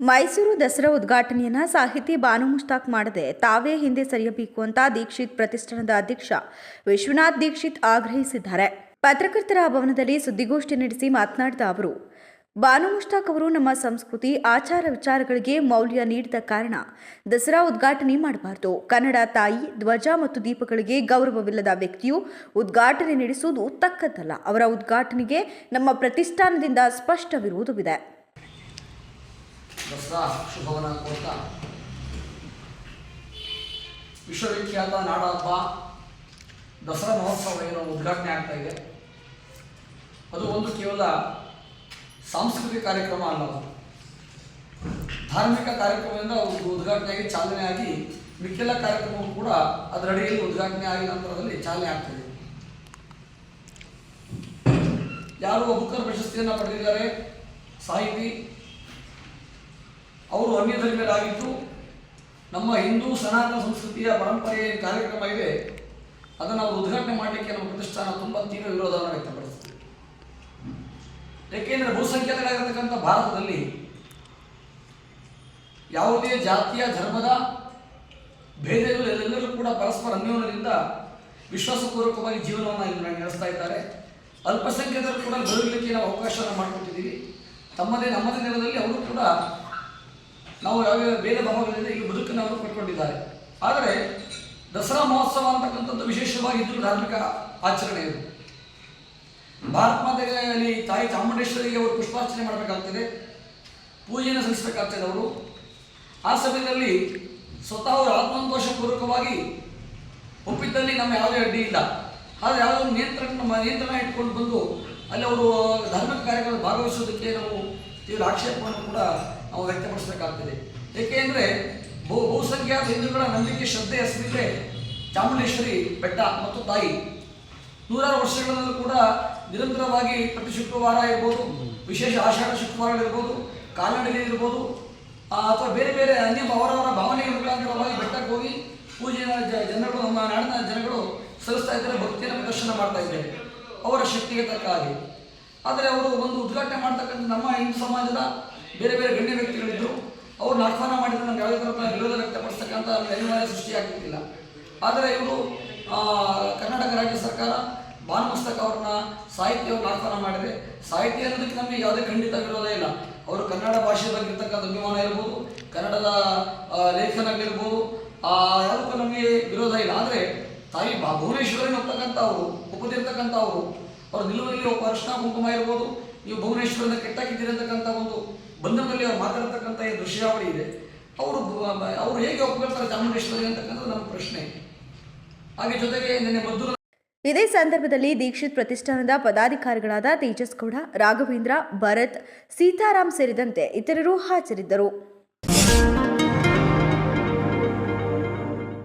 ಮೈಸೂರು ದಸರಾ ಉದ್ಘಾಟನೆಯನ್ನು ಸಾಹಿತಿ ಬಾನು ಮುಷ್ತಾಕ್ ಮಾಡದೆ. ತಾವೇ ಹಿಂದೆ ಸರಿಯಬೇಕು ಅಂತ ದೀಕ್ಷಿತ್ ಪ್ರತಿಷ್ಠಾನದ ಅಧ್ಯಕ್ಷ ವಿಶ್ವನಾಥ್ ದೀಕ್ಷಿತ್ ಆಗ್ರಹಿಸಿದ್ದಾರೆ. ಪತ್ರಕರ್ತರ ಭವನದಲ್ಲಿ ಸುದ್ದಿಗೋಷ್ಠಿ ನಡೆಸಿ ಮಾತನಾಡಿದ ಅವರು, ಬಾನು ಮುಷ್ತಾಕ್ ಅವರು ನಮ್ಮ ಸಂಸ್ಕೃತಿ, ಆಚಾರ ವಿಚಾರಗಳಿಗೆ ಮೌಲ್ಯ ನೀಡಿದ ಕಾರಣ ದಸರಾ ಉದ್ಘಾಟನೆ ಮಾಡಬಾರದು. ಕನ್ನಡ ತಾಯಿ, ಧ್ವಜ ಮತ್ತು ದೀಪಗಳಿಗೆ ಗೌರವವಿಲ್ಲದ ವ್ಯಕ್ತಿಯು ಉದ್ಘಾಟನೆ ನಡೆಸುವುದು ತಕ್ಕದ್ದಲ್ಲ. ಅವರ ಉದ್ಘಾಟನೆಗೆ ನಮ್ಮ ಪ್ರತಿಷ್ಠಾನದಿಂದ ಸ್ಪಷ್ಟ ವಿರೋಧವಿದೆ ದಸರಾ ಶುಭವನ್ನು ಕೊಡ್ತಾ ವಿಶ್ವವಿಖ್ಯಾತ ನಾಡಹಬ್ಬ ದಸರಾ ಮಹೋತ್ಸವ ಏನೋ ಉದ್ಘಾಟನೆ ಆಗ್ತಾ ಇದೆ. ಅದು ಒಂದು ಕೇವಲ ಸಾಂಸ್ಕೃತಿಕ ಕಾರ್ಯಕ್ರಮ ಅಲ್ಲ ಧಾರ್ಮಿಕ ಕಾರ್ಯಕ್ರಮದಿಂದ ಉದ್ಘಾಟನೆಯಾಗಿ ಚಾಲನೆ ಆಗಿ ಮಿಕ್ಕೆಲ್ಲ ಕಾರ್ಯಕ್ರಮವೂ ಕೂಡ ಅದರ ಅಡಿಯಲ್ಲಿ ಉದ್ಘಾಟನೆ ಆಗಿ ನಂತರದಲ್ಲಿ ಚಾಲನೆ ಆಗ್ತದೆ ಯಾರು ಬುಕ್ಕರ್ ಪ್ರಶಸ್ತಿಯನ್ನು ಪಡೆದಿದ್ದಾರೆ? ಸಾಹಿತಿ ಅವರು ಅನ್ಯ ಧರ್ಮೀಯರಾಗಿದ್ದು ನಮ್ಮ ಹಿಂದೂ ಸನಾತನ ಸಂಸ್ಕೃತಿಯ ಪರಂಪರೆಯ ಕಾರ್ಯಕ್ರಮ ಇದೆ. ಅದನ್ನು ಅವರು ಉದ್ಘಾಟನೆ ಮಾಡಲಿಕ್ಕೆ ನಮ್ಮ ಪ್ರತಿಷ್ಠಾನ ತುಂಬ ತೀವ್ರ ವಿರೋಧವನ್ನು ವ್ಯಕ್ತಪಡಿಸಿದೆ. ಏಕೆಂದರೆ ಬಹುಸಂಖ್ಯಾತರಾಗಿರ್ತಕ್ಕಂಥ ಭಾರತದಲ್ಲಿ ಯಾವುದೇ ಜಾತಿಯ, ಧರ್ಮದ ಭೇದಗಳು ಎಲ್ಲೆಲ್ಲರೂ ಕೂಡ ಪರಸ್ಪರ ಅನ್ಯೋನ್ಯದಿಂದ ವಿಶ್ವಾಸಪೂರ್ವಕವಾಗಿ ಜೀವನವನ್ನು ಇಲ್ಲಿ ನಡೆಸ್ತಾ ಇದ್ದಾರೆ. ಅಲ್ಪಸಂಖ್ಯಾತರು ಕೂಡ ಬದುಕಲಿಕ್ಕೆ ನಾವು ಅವಕಾಶವನ್ನು ಮಾಡಿಕೊಟ್ಟಿದ್ದೀವಿ. ತಮ್ಮದೇ, ನಮ್ಮದೇ ನೆಲದಲ್ಲಿ ಅವರು ಕೂಡ ನಾವು ಯಾವ್ಯಾವ ಬೇರೆ ಧರ್ಮಗಳಿಂದ ಈ ಬದುಕನ್ನು ಅವರು ಪಡ್ಕೊಂಡಿದ್ದಾರೆ. ಆದರೆ ದಸರಾ ಮಹೋತ್ಸವ ಅಂತಕ್ಕಂಥದ್ದು ವಿಶೇಷವಾಗಿ ಇದು ಧಾರ್ಮಿಕ ಆಚರಣೆ ಇದು. ಭಾರತ ಮಾತೆಯಲ್ಲಿ ತಾಯಿ ಚಾಮುಂಡೇಶ್ವರಿಗೆ ಅವರು ಪುಷ್ಪಾರ್ಚನೆ ಮಾಡಬೇಕಾಗ್ತದೆ. ಪೂಜೆಯನ್ನು ಸಲ್ಲಿಸಬೇಕಾಗ್ತದೆ ಅವರು. ಆ ಸಮಯದಲ್ಲಿ ಸ್ವತಃ ಅವರು ಆತ್ಮಸಂತೋಷಪೂರ್ವಕವಾಗಿ ಒಪ್ಪಿದ್ದಲ್ಲಿ ನಮ್ಮ ಯಾವುದೇ ಅಡ್ಡಿ ಇಲ್ಲ. ಆದರೆ ಯಾವುದೋ ನಿಯಂತ್ರಣ ನಿಯಂತ್ರಣ ಇಟ್ಕೊಂಡು ಬಂದು ಅಲ್ಲಿ ಅವರು ಧಾರ್ಮಿಕ ಕಾರ್ಯಕ್ರಮ ಭಾಗವಹಿಸೋದಕ್ಕೆ ನಾವು ತೀವ್ರ ಆಕ್ಷೇಪವನ್ನು ಕೂಡ ನಾವು ವ್ಯಕ್ತಪಡಿಸಬೇಕಾಗ್ತದೆ. ಏಕೆಂದರೆ ಬಹು ಬಹುಸಂಖ್ಯಾತ ಹಿಂದೂಗಳ ನಂಬಿಕೆ, ಶ್ರದ್ಧೆ ಹೆಸರಿದ್ರೆ ಚಾಮುಂಡೇಶ್ವರಿ, ಬೆಟ್ಟ ಮತ್ತು ತಾಯಿ. ನೂರಾರು ವರ್ಷಗಳಲ್ಲೂ ಕೂಡ ನಿರಂತರವಾಗಿ ಪ್ರತಿ ಶುಕ್ರವಾರ ಇರ್ಬೋದು, ವಿಶೇಷ ಆಷಾಢ ಶುಕ್ರವಾರಗಳಿರ್ಬೋದು, ಕಾಲ್ನಡಿಗೆ ಇರ್ಬೋದು ಅಥವಾ ಬೇರೆ ಬೇರೆ ಅನ್ಯ ಅವರವರ ಭಾವನೆಗಳ ಮುಖಾಂತರವಾಗಿ ಬೆಟ್ಟಕ್ಕೆ ಹೋಗಿ ಪೂಜೆಯ ಜ- ಜನಗಳು, ನಮ್ಮ ನಾಡಿನ ಜನಗಳು ಸಲ್ಲಿಸ್ತಾ ಇದ್ದಾರೆ, ಭಕ್ತಿಯನ್ನು ಪ್ರದರ್ಶನ ಮಾಡ್ತಾ ಇದ್ದಾರೆ. ಅವರ ಶಕ್ತಿಗೆ ತಕ್ಕ ಹಾಗೆ. ಆದರೆ ಅವರು ಒಂದು ಉದ್ಘಾಟನೆ ಮಾಡ್ತಕ್ಕಂಥ ನಮ್ಮ ಹಿಂದೂ ಸಮಾಜದ ಬೇರೆ ಬೇರೆ ಗಣ್ಯ ವ್ಯಕ್ತಿಗಳಿದ್ದರು ಅವ್ರನ್ನ ಆಹ್ವಾನ ಮಾಡಿದ್ರೆ. ನಮ್ಗೆ ಯಾವುದೇ ಥರದ ವಿರೋಧ ವ್ಯಕ್ತಪಡಿಸ್ತಕ್ಕಂಥ ಅನಿವಾರ್ಯ ಸೃಷ್ಟಿಯಾಗ್ತಿಲ್ಲ ಆದರೆ ಇವರು ಕರ್ನಾಟಕ ರಾಜ್ಯ ಸರ್ಕಾರ ಭಾನುಮಸ್ತಕ್ ಅವ್ರನ್ನ ಸಾಹಿತ್ಯವನ್ನು ಆಹ್ವಾನ ಮಾಡಿದೆ ಸಾಹಿತ್ಯ ಅನ್ನೋದಕ್ಕೆ ನಮಗೆ ಯಾವುದೇ ಖಂಡಿತ ವಿರೋಧ ಇಲ್ಲ. ಅವರು ಕನ್ನಡ ಭಾಷೆ ಬಗ್ಗೆ ಇರ್ತಕ್ಕಂಥ ಅಭಿಮಾನ ಇರ್ಬೋದು ಕನ್ನಡದ ಲೇಖನಗಳಿರ್ಬೋದು ಆ, ಯಾವುದಕ್ಕೂ ನಮಗೆ ವಿರೋಧ ಇಲ್ಲ. ಆದರೆ ತಾಯಿ ಭುವನೇಶ್ವರಿನ ಹೋಗ್ತಕ್ಕಂಥವ್ರು ಅವರು ಒಪ್ಪದಿರ್ತಕ್ಕಂಥ ಅವರು ನಿಲುವಲ್ಲಿ ಒಬ್ಬ ಅರ್ಶನ ಕುಂಕುಮ ಇರ್ಬೋದು, ನೀವು ಭುವನೇಶ್ವರನ ಕೆಟ್ಟಾಕಿದ್ದೀರಿ ಅಂತಕ್ಕಂಥ ಒಂದು ಬಂಧನದಲ್ಲಿ ಅವ್ರು ಮಾತಾಡ್ತಕ್ಕಂಥ ಈ ದೃಶ್ಯಾವಳಿ ಇದೆ. ಅವರು ಅವರು ಹೇಗೆ ಒಪ್ಕೊಳ್ತಾರೆ ಚಾಮುಂಡೇಶ್ವರಿ ಅಂತಕ್ಕಂಥದ್ದು ನಮ್ಮ ಪ್ರಶ್ನೆ. ಹಾಗೆ ಜೊತೆಗೆ ನಿನ್ನೆ ಮದ್ದೂರು ಇದೇ ಸಂದರ್ಭದಲ್ಲಿ ದೀಕ್ಷಿತ್ ಪ್ರತಿಷ್ಠಾನದ ಪದಾಧಿಕಾರಿಗಳಾದ ತೇಜಸ್ ಗೌಡ, ರಾಘವೇಂದ್ರ, ಭರತ್, ಸೀತಾರಾಮ್ ಸೇರಿದಂತೆ ಇತರರು ಹಾಜರಿದ್ದರು.